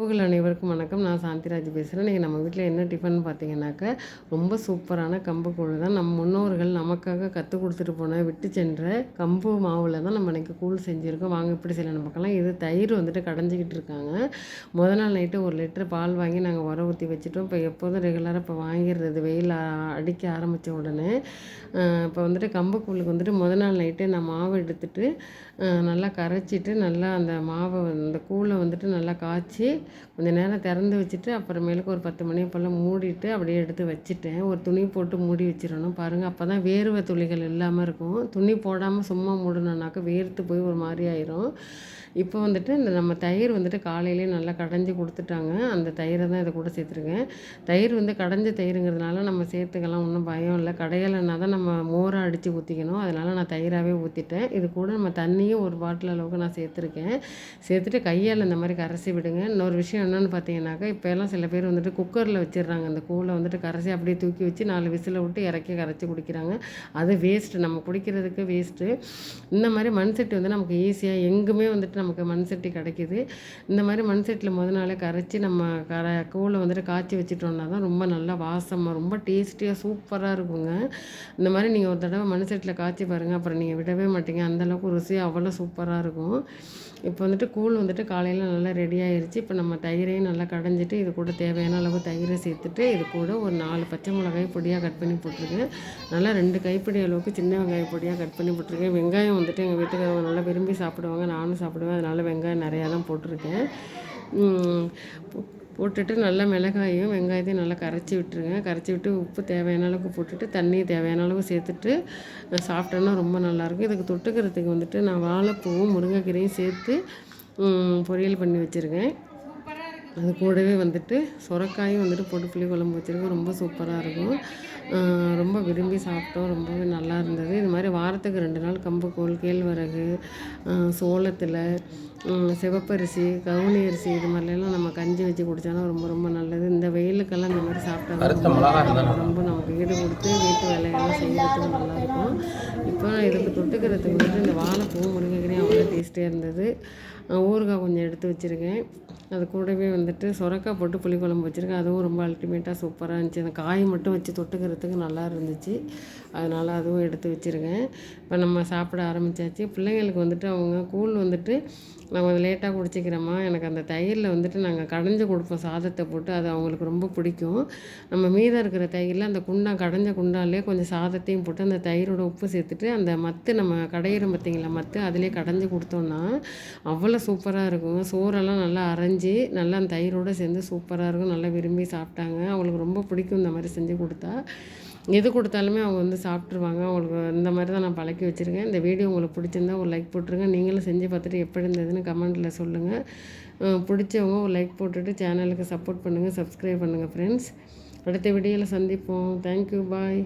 உங்கள் அனைவருக்கும் வணக்கம். நான் சாந்திராஜ் பேசுகிறேன் இன்றைக்கி நம்ம வீட்டில் என்ன டிஃபன் பார்த்தீங்கன்னாக்கா ரொம்ப சூப்பரான கம்பு கூழ் தான். நம்ம முன்னோர்கள் நமக்காக கற்றுக் கொடுத்துட்டு போன விட்டு சென்ற கம்பு மாவில் தான் நம்ம இன்றைக்கி கூழ் செஞ்சுருக்கோம். வாங்க இப்படி சில பார்க்கலாம் இது தயிர் வந்துட்டு கடைஞ்சிக்கிட்டு இருக்காங்க. முத நாள் நைட்டு ஒரு லிட்டர் பால் வாங்கி நாங்கள் உர ஊற்றி வச்சுட்டோம். இப்போ எப்போதும் ரெகுலராக இப்போ வாங்கிடுறது. வெயில் அடிக்க ஆரம்பித்த உடனே இப்போ வந்துட்டு கம்பு கூழுக்கு வந்துட்டு முத நாள் நைட்டு நான் மாவு எடுத்துட்டு நல்லா கரைச்சிட்டு நல்லா அந்த மாவை அந்த கூழை வந்துட்டு நல்லா காய்ச்சி கொஞ்சம் நேரம் திறந்து வச்சுட்டு அப்புறமேலுக்கு ஒரு பத்து மணி போல் மூடிட்டு அப்படியே எடுத்து வச்சுட்டேன். ஒரு துணி போட்டு மூடி வச்சிடணும். பாருங்கள் அப்போ தான் வேர்வை துளிகள் இல்லாமல் இருக்கும். துணி போடாமல் சும்மா மூடணுன்னாக்கா வேர்த்து போய் ஒரு மாதிரி ஆயிரும். இப்போ வந்துட்டு இந்த நம்ம தயிர் வந்துட்டு காலையிலேயே நல்லா கடைஞ்சி கொடுத்துட்டாங்க. அந்த தயிரை தான் இதை கூட சேர்த்துருக்கேன். தயிர் வந்து கடைஞ்ச தயிருங்கிறதுனால நம்ம சேர்த்துக்கலாம் ஒன்றும் பயம் இல்லை. கடையலைன்னா தான் நம்ம மோரை அடித்து ஊற்றிக்கணும் அதனால் நான் தயிராகவே ஊற்றிட்டேன் இது கூட நம்ம தண்ணியும் ஒரு பாட்டில் அளவுக்கு நான் சேர்த்துருக்கேன். சேர்த்துட்டு கையால் இந்த மாதிரி கரைச்சி விடுங்க. இன்னொரு ஒரு விஷயம் என்னென்னு பார்த்தீங்கன்னாக்கா இப்போ எல்லாம் சில பேர் வந்துட்டு குக்கரில் வச்சிடுறாங்க. அந்த கூழை வந்துட்டு கரைச்சி அப்படியே தூக்கி வச்சு நாலு விசில் விட்டு இறக்கி கரைச்சி குடிக்கிறாங்க. அது வேஸ்ட்டு நம்ம குடிக்கிறதுக்கு வேஸ்ட்டு இந்த மாதிரி மண் சட்டி வந்து நமக்கு ஈஸியாக எங்குமே வந்துட்டு நமக்கு மண் சட்டி கிடைக்கிது. இந்த மாதிரி மண் சட்டியில் முத நாளே கரைச்சி நம்ம கர கூழை வந்துட்டு காய்ச்சி வச்சுட்டோம்னா தான் ரொம்ப நல்லா வாசமாக ரொம்ப டேஸ்டியாக சூப்பராக இருக்குங்க. இந்த மாதிரி நீங்கள் ஒரு தடவை மண் சட்டியில் காய்ச்சி பாருங்கள் அப்புறம் நீங்கள் விடவே மாட்டீங்க. அந்தளவுக்கு ருசி அவ்வளோ சூப்பராக இருக்கும். இப்போ வந்துட்டு கூழ் வந்துட்டு காலையில் நல்லா ரெடி ஆயிடுச்சு இப்போ நம்ம தயிரையும் நல்லா கடைஞ்சிட்டு இது கூட தேவையான அளவு தயிரை சேர்த்துட்டு இது கூட ஒரு நாலு பச்சை மிளகாய் பொடியாக கட் பண்ணி போட்டிருக்கேன். நல்லா ரெண்டு கைப்பிடி அளவுக்கு சின்ன வெங்காயம் பொடியாக கட் பண்ணி போட்டிருக்கேன். வெங்காயம் வந்துட்டு எங்கள் வீட்டுக்காரங்க நல்லா விரும்பி சாப்பிடுவாங்க. நானும் சாப்பிடுவேன். அதனால் வெங்காயம் நிறையா தான் போட்டிருக்கேன். போட்டுட்டு நல்லா மிளகாயும் வெங்காயத்தையும் நல்லா கரைச்சி விட்டுருங்க. கரைச்சி விட்டு உப்பு தேவையான அளவுக்கு போட்டுட்டு தண்ணி தேவையான அளவு சேர்த்துட்டு சாப்பிட்டோன்னா ரொம்ப நல்லாயிருக்கும். இதுக்கு தொட்டுக்கிறதுக்கு வந்துட்டு நான் வாழைப்பூவும் முருங்கைக்கீரையும் சேர்த்து பொரியல் பண்ணி வச்சுருக்கேன். அது கூடவே வந்துட்டு சுரக்காயும் வந்துட்டு போட்டு புளி குழம்பு வச்சுருக்கோம். ரொம்ப சூப்பராக இருக்கும். ரொம்ப விரும்பி சாப்பிட்டோம். ரொம்பவே நல்லா இருந்தது. இது மாதிரி வாரத்துக்கு ரெண்டு நாள் கம்பு கூழ் கேழ்வரகு சோளத்தில் சிவப்பரிசி கவுனி அரிசி இது மாதிரிலாம் நம்ம கஞ்சி வச்சு குடித்தாலும் ரொம்ப ரொம்ப நல்லது. இந்த வெயிலுக்கெல்லாம் இந்த மாதிரி சாப்பிட்டா ரொம்ப நமக்கு ஈடு கொடுத்து வீட்டு வேலைகள்லாம் செய்கிறதுக்கு நல்லாயிருக்கும் இப்போ இதுக்கு தொட்டுக்கிறதுக்கு வந்துட்டு இந்த வாழைப்பூ முருங்கைக்கீரையும் அவ்வளோ டேஸ்டியாக இருந்தது. ஊறுகாய் கொஞ்சம் எடுத்து வச்சுருக்கேன். அது கூடவே வந்துட்டு சுரக்காய் போட்டு புளிக்குழம்பு வச்சுருக்கேன். அதுவும் ரொம்ப அல்டிமேட்டாக சூப்பராக இருந்துச்சு. அந்த காய் மட்டும் வச்சு தொட்டுக்கிறதுக்கு நல்லா இருந்துச்சு. அதனால் அதுவும் எடுத்து வச்சுருக்கேன். இப்போ நம்ம சாப்பிட ஆரம்பித்தாச்சு பிள்ளைங்களுக்கு வந்துட்டு அவங்க கூழ் வந்துட்டு நம்ம அதை லேட்டாக குடிச்சிக்கிறோமா? எனக்கு அந்த தயிரில் வந்துட்டு நாங்கள் கடைஞ்சி கொடுப்போம். சாதத்தை போட்டு அது அவங்களுக்கு ரொம்ப பிடிக்கும். நம்ம மீதம் இருக்கிற தயிரில் அந்த குண்டா கடைஞ்ச குண்டாலே கொஞ்சம் சாதத்தையும் போட்டு அந்த தயிரோட உப்பு சேர்த்துட்டு அந்த மத்து நம்ம கடையிற பார்த்திங்களா மத்து அதிலே கடைஞ்சி கொடுத்தோன்னா அவ்வளோ சூப்பராக இருக்கும். சோறெல்லாம் நல்லா அரைஞ்சி நல்லா அந்த தயிரோடு சேர்ந்து சூப்பராக இருக்கும். நல்லா விரும்பி சாப்பிட்டாங்க. அவங்களுக்கு ரொம்ப பிடிக்கும் இந்த மாதிரி செஞ்சு கொடுத்தா. எது கொடுத்தாலுமே அவங்க வந்து சாப்பிட்ருவாங்க அவங்களுக்கு இந்த மாதிரி தான் நான் பழக்கி வச்சுருக்கேன். இந்த வீடியோ உங்களுக்கு பிடிச்சிருந்தா ஒரு லைக் போட்டுருங்க. நீங்களும் செஞ்சு பார்த்துட்டு எப்படி இருந்ததுன்னு கமெண்ட்டில் சொல்லுங்கள் பிடிச்சவங்க ஒரு லைக் போட்டுட்டு சேனலுக்கு சப்போர்ட் பண்ணுங்கள் சப்ஸ்கிரைப் பண்ணுங்கள் ஃப்ரெண்ட்ஸ் அடுத்த வீடியோவில் சந்திப்போம். Thank you bye